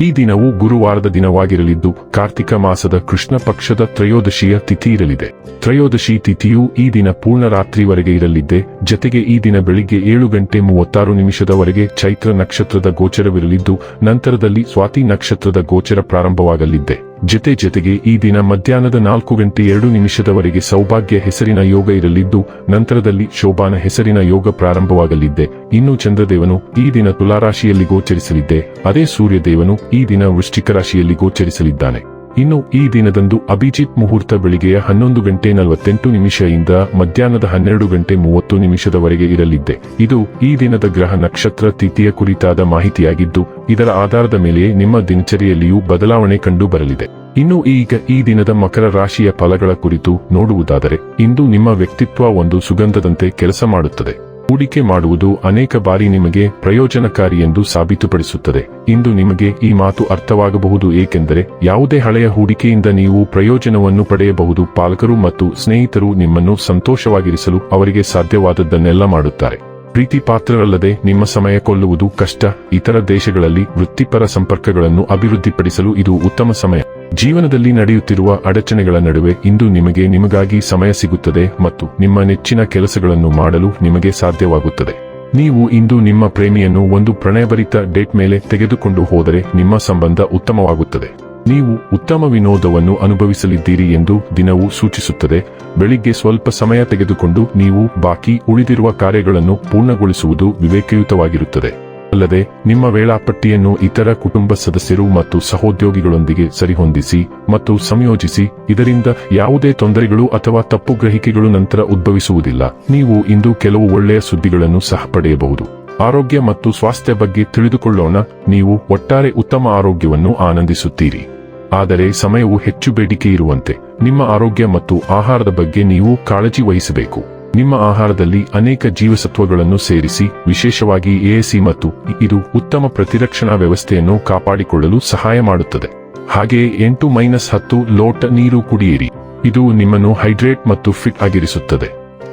ಈ ದಿನವು ಗುರುವಾರದ ದಿನವಾಗಿರಲಿದ್ದು, ಕಾರ್ತಿಕ ಮಾಸದ ಕೃಷ್ಣ ಪಕ್ಷದ ತ್ರಯೋದಶಿಯ ತಿಥಿ ಇರಲಿದೆ. ತ್ರಯೋದಶಿ ತಿಥಿಯು ಈ ದಿನ ಪೂರ್ಣ ರಾತ್ರಿವರೆಗೆ ಇರಲಿದ್ದೆ, ಜತೆಗೆ ಈ ದಿನ ಬೆಳಿಗ್ಗೆ ಏಳು ಗಂಟೆ ಮೂವತ್ತಾರು ನಿಮಿಷದವರೆಗೆ ಚೈತ್ರ ನಕ್ಷತ್ರದ ಗೋಚರವಿರಲಿದ್ದು, ನಂತರದಲ್ಲಿ ಸ್ವಾತಿ ನಕ್ಷತ್ರದ ಗೋಚರ ಪ್ರಾರಂಭವಾಗಲಿದ್ದೆ. ಜತೆ ಜೊತೆಗೆ ಈ ದಿನ ಮಧ್ಯಾಹ್ನದ ನಾಲ್ಕು ಗಂಟೆ ಎರಡು ನಿಮಿಷದವರೆಗೆ ಸೌಭಾಗ್ಯ ಹೆಸರಿನ ಯೋಗ ಇರಲಿದ್ದು, ನಂತರದಲ್ಲಿ ಶೋಭಾನ ಹೆಸರಿನ ಯೋಗ ಪ್ರಾರಂಭವಾಗಲಿದ್ದೆ. ಇನ್ನು ಚಂದ್ರದೇವನು ಈ ದಿನ ತುಲಾರಾಶಿಯಲ್ಲಿ ಗೋಚರಿಸಲಿದ್ದೆ. ಅದೇ ಸೂರ್ಯದೇವನು ಈ ದಿನ ವೃಶ್ಚಿಕ ರಾಶಿಯಲ್ಲಿ ಗೋಚರಿಸಲಿದ್ದಾನೆ. ಇನ್ನು ಈ ದಿನದಂದು ಅಭಿಜಿತ್ ಮುಹೂರ್ತ ಬೆಳಿಗ್ಗೆಯ ಹನ್ನೊಂದು ಗಂಟೆ ನಲವತ್ತೆಂಟು ನಿಮಿಷದಿಂದ ಮಧ್ಯಾಹ್ನದ ಹನ್ನೆರಡು ಗಂಟೆ ಮೂವತ್ತು ನಿಮಿಷದವರೆಗೆ ಇರಲಿದ್ದೆ. ಇದು ಈ ದಿನದ ಗ್ರಹ ನಕ್ಷತ್ರ ತಿಥಿಯ ಕುರಿತಾದ ಮಾಹಿತಿಯಾಗಿದ್ದು, ಇದರ ಆಧಾರದ ಮೇಲೆ ನಿಮ್ಮ ದಿನಚರಿಯಲ್ಲಿಯೂ ಬದಲಾವಣೆ ಕಂಡು ಬರಲಿದೆ. ಇನ್ನು ಈಗ ಈ ದಿನದ ಮಕರ ರಾಶಿಯ ಫಲಗಳ ಕುರಿತು ನೋಡುವುದಾದರೆ, ಇಂದು ನಿಮ್ಮ ವ್ಯಕ್ತಿತ್ವ ಒಂದು ಸುಗಂಧದಂತೆ ಕೆಲಸ ಮಾಡುತ್ತದೆ. ಹೂಡಿಕೆ ಮಾಡುವುದು ಅನೇಕ ಬಾರಿ ನಿಮಗೆ ಪ್ರಯೋಜನಕಾರಿ ಎಂದು ಸಾಬೀತುಪಡಿಸುತ್ತದೆ. ಇಂದು ನಿಮಗೆ ಈ ಮಾತು ಅರ್ಥವಾಗಬಹುದು, ಏಕೆಂದರೆ ಯಾವುದೇ ಹಳೆಯ ಹೂಡಿಕೆಯಿಂದ ನೀವು ಪ್ರಯೋಜನವನ್ನು ಪಡೆಯಬಹುದು. ಪಾಲಕರು ಮತ್ತು ಸ್ನೇಹಿತರು ನಿಮ್ಮನ್ನು ಸಂತೋಷವಾಗಿರಿಸಲು ಅವರಿಗೆ ಸಾಧ್ಯವಾದದ್ದನ್ನೆಲ್ಲ ಮಾಡುತ್ತಾರೆ. ಪ್ರೀತಿ ಪಾತ್ರರಲ್ಲದೆ ನಿಮ್ಮ ಸಮಯ ಕೊಲ್ಲುವುದು ಕಷ್ಟ. ಇತರ ದೇಶಗಳಲ್ಲಿ ವೃತ್ತಿಪರ ಸಂಪರ್ಕಗಳನ್ನು ಅಭಿವೃದ್ಧಿಪಡಿಸಲು ಇದು ಉತ್ತಮ ಸಮಯ. ಜೀವನದಲ್ಲಿ ನಡೆಯುತ್ತಿರುವ ಅಡಚಣೆಗಳ ನಡುವೆ ಇಂದು ನಿಮಗೆ ನಿಮಗಾಗಿ ಸಮಯ ಸಿಗುತ್ತದೆ ಮತ್ತು ನಿಮ್ಮ ನೆಚ್ಚಿನ ಕೆಲಸಗಳನ್ನು ಮಾಡಲು ನಿಮಗೆ ಸಾಧ್ಯವಾಗುತ್ತದೆ. ನೀವು ಇಂದು ನಿಮ್ಮ ಪ್ರೇಮಿಯನ್ನು ಒಂದು ಪ್ರಣಯಭರಿತ ಡೇಟ್ ಮೇಲೆ ತೆಗೆದುಕೊಂಡು ಹೋದರೆ ನಿಮ್ಮ ಸಂಬಂಧ ಉತ್ತಮವಾಗುತ್ತದೆ. ನೀವು ಉತ್ತಮ ವಿನೋದವನ್ನು ಅನುಭವಿಸಲಿದ್ದೀರಿ ಎಂದು ದಿನವು ಸೂಚಿಸುತ್ತದೆ. ಬೆಳಿಗ್ಗೆ ಸ್ವಲ್ಪ ಸಮಯ ತೆಗೆದುಕೊಂಡು ನೀವು ಬಾಕಿ ಉಳಿದಿರುವ ಕಾರ್ಯಗಳನ್ನು ಪೂರ್ಣಗೊಳಿಸುವುದು ವಿವೇಕಯುತವಾಗಿರುತ್ತದೆ. ಅಲ್ಲದೆ, ನಿಮ್ಮ ವೇಳಾಪಟ್ಟಿಯನ್ನು ಇತರ ಕುಟುಂಬ ಸದಸ್ಯರು ಮತ್ತು ಸಹೋದ್ಯೋಗಿಗಳೊಂದಿಗೆ ಸರಿಹೊಂದಿಸಿ ಮತ್ತು ಸಂಯೋಜಿಸಿ, ಇದರಿಂದ ಯಾವುದೇ ತೊಂದರೆಗಳು ಅಥವಾ ತಪ್ಪು ಗ್ರಹಿಕೆಗಳು ನಂತರ ಉದ್ಭವಿಸುವುದಿಲ್ಲ. ನೀವು ಇಂದು ಕೆಲವು ಒಳ್ಳೆಯ ಸುದ್ದಿಗಳನ್ನು ಸಹ ಪಡೆಯಬಹುದು. ಆರೋಗ್ಯ ಮತ್ತು ಸ್ವಾಸ್ಥ್ಯ ಬಗ್ಗೆ ತಿಳಿದುಕೊಳ್ಳೋಣ. ನೀವು ಒಟ್ಟಾರೆ ಉತ್ತಮ ಆರೋಗ್ಯವನ್ನು ಆನಂದಿಸುತ್ತೀರಿ. ಆದರೆ ಸಮಯವು ಹೆಚ್ಚು ಬೇಡಿಕೆ ಇರುವಂತೆ. ನಿಮ್ಮ ಆರೋಗ್ಯ ಮತ್ತು ಆಹಾರದ ಬಗ್ಗೆ ನೀವು ಕಾಳಜಿ ವಹಿಸಬೇಕು. ನಿಮ್ಮ ಆಹಾರದಲ್ಲಿ ಅನೇಕ ಜೀವಸತ್ವಗಳನ್ನು ಸೇರಿಸಿ, ವಿಶೇಷವಾಗಿ ಎಎಸಿ ಮತ್ತು ಇದು ಉತ್ತಮ ಪ್ರತಿರಕ್ಷಣಾ ವ್ಯವಸ್ಥೆಯನ್ನು ಕಾಪಾಡಿಕೊಳ್ಳಲು ಸಹಾಯ ಮಾಡುತ್ತದೆ. ಹಾಗೆಯೇ ಎಂಟು ಮೈನಸ್ ಹತ್ತು ಲೋಟ ನೀರು ಕುಡಿಯಿರಿ. ಇದು ನಿಮ್ಮನ್ನು ಹೈಡ್ರೇಟ್ ಮತ್ತು ಫಿಟ್ ಆಗಿರಿಸುತ್ತದೆ.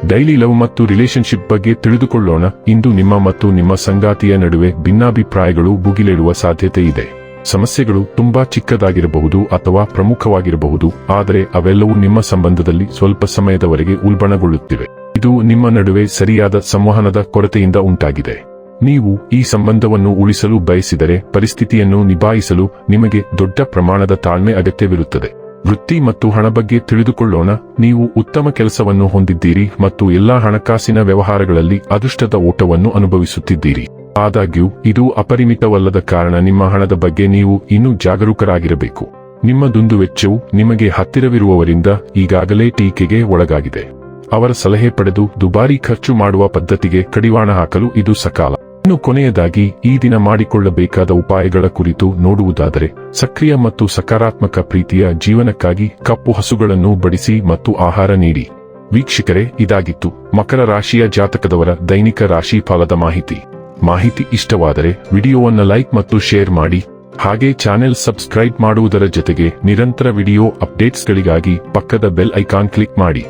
ಡೈಲಿ ಲವ್ ಮತ್ತು ರಿಲೇಶನ್ಶಿಪ್ ಬಗ್ಗೆ ತಿಳಿದುಕೊಳ್ಳೋಣ. ಇಂದು ನಿಮ್ಮ ಮತ್ತು ನಿಮ್ಮ ಸಂಗಾತಿಯ ನಡುವೆ ಭಿನ್ನಾಭಿಪ್ರಾಯಗಳು ಭುಗಿಲೇಳುವ ಸಾಧ್ಯತೆ ಇದೆ. ಸಮಸ್ಯೆಗಳು ತುಂಬಾ ಚಿಕ್ಕದಾಗಿರಬಹುದು ಅಥವಾ ಪ್ರಮುಖವಾಗಿರಬಹುದು, ಆದರೆ ಅವೆಲ್ಲವೂ ನಿಮ್ಮ ಸಂಬಂಧದಲ್ಲಿ ಸ್ವಲ್ಪ ಸಮಯದವರೆಗೆ ಉಲ್ಬಣಗೊಳ್ಳುತ್ತಿವೆ. ಇದು ನಿಮ್ಮ ನಡುವೆ ಸರಿಯಾದ ಸಂವಹನದ ಕೊರತೆಯಿಂದ ಉಂಟಾಗಿದೆ. ನೀವು ಈ ಸಂಬಂಧವನ್ನು ಉಳಿಸಲು ಬಯಸಿದರೆ ಪರಿಸ್ಥಿತಿಯನ್ನು ನಿಭಾಯಿಸಲು ನಿಮಗೆ ದೊಡ್ಡ ಪ್ರಮಾಣದ ತಾಳ್ಮೆ ಅಗತ್ಯವಿರುತ್ತದೆ. ವೃತ್ತಿ ಮತ್ತು ಹಣ ಬಗ್ಗೆ ತಿಳಿದುಕೊಳ್ಳೋಣ. ನೀವು ಉತ್ತಮ ಕೆಲಸವನ್ನು ಹೊಂದಿದ್ದೀರಿ ಮತ್ತು ಎಲ್ಲಾ ಹಣಕಾಸಿನ ವ್ಯವಹಾರಗಳಲ್ಲಿ ಅದೃಷ್ಟದ ಓಟವನ್ನು ಅನುಭವಿಸುತ್ತಿದ್ದೀರಿ. ಆದಾಗ್ಯೂ, ಇದು ಅಪರಿಮಿತವಲ್ಲದ ಕಾರಣ ನಿಮ್ಮ ಹಣದ ಬಗ್ಗೆ ನೀವು ಇನ್ನೂ ಜಾಗರೂಕರಾಗಿರಬೇಕು. ನಿಮ್ಮ ದುಂದುವೆಚ್ಚವು ನಿಮಗೆ ಹತ್ತಿರವಿರುವವರಿಂದ ಈಗಾಗಲೇ ಟೀಕೆಗೆ ಒಳಗಾಗಿದೆ. ಅವರ ಸಲಹೆ ಪಡೆದು ದುಬಾರಿ ಖರ್ಚು ಮಾಡುವ ಪದ್ಧತಿಗೆ ಕಡಿವಾಣ ಹಾಕಲು ಇದು ಸಕಾಲ. ಇನ್ನು ಕೊನೆಯದಾಗಿ, ಈ ದಿನ ಮಾಡಿಕೊಳ್ಳಬೇಕಾದ ಉಪಾಯಗಳ ಕುರಿತು ನೋಡುವುದಾದರೆ, ಸಕ್ರಿಯ ಮತ್ತು ಸಕಾರಾತ್ಮಕ ಪ್ರೀತಿಯ ಜೀವನಕ್ಕಾಗಿ ಕಪ್ಪು ಹಸುಗಳನ್ನು ಬಡಿಸಿ ಮತ್ತು ಆಹಾರ ನೀಡಿ. ವೀಕ್ಷಕರೇ, ಇದಾಗಿತ್ತು ಮಕರ ರಾಶಿಯ ಜಾತಕದವರ ದೈನಿಕ ರಾಶಿ ಫಲದ ಮಾಹಿತಿ. ಮಾಹಿತಿ ಇಷ್ಟವಾದರೆ, ವಿಡಿಯೋವನ್ನು ಲೈಕ್ ಮತ್ತು ಶೇರ್ ಮಾಡಿ. ಹಾಗೆ ಚಾನೆಲ್ ಸಬ್ಸ್ಕ್ರೈಬ್ ಮಾಡುವುದರ ಜೊತೆಗೆ ನಿರಂತರ ವಿಡಿಯೋ ಅಪ್ಡೇಟ್ಸ್ಗಳಿಗಾಗಿ ಪಕ್ಕದ ಬೆಲ್ ಐಕಾನ್ ಕ್ಲಿಕ್ ಮಾಡಿ.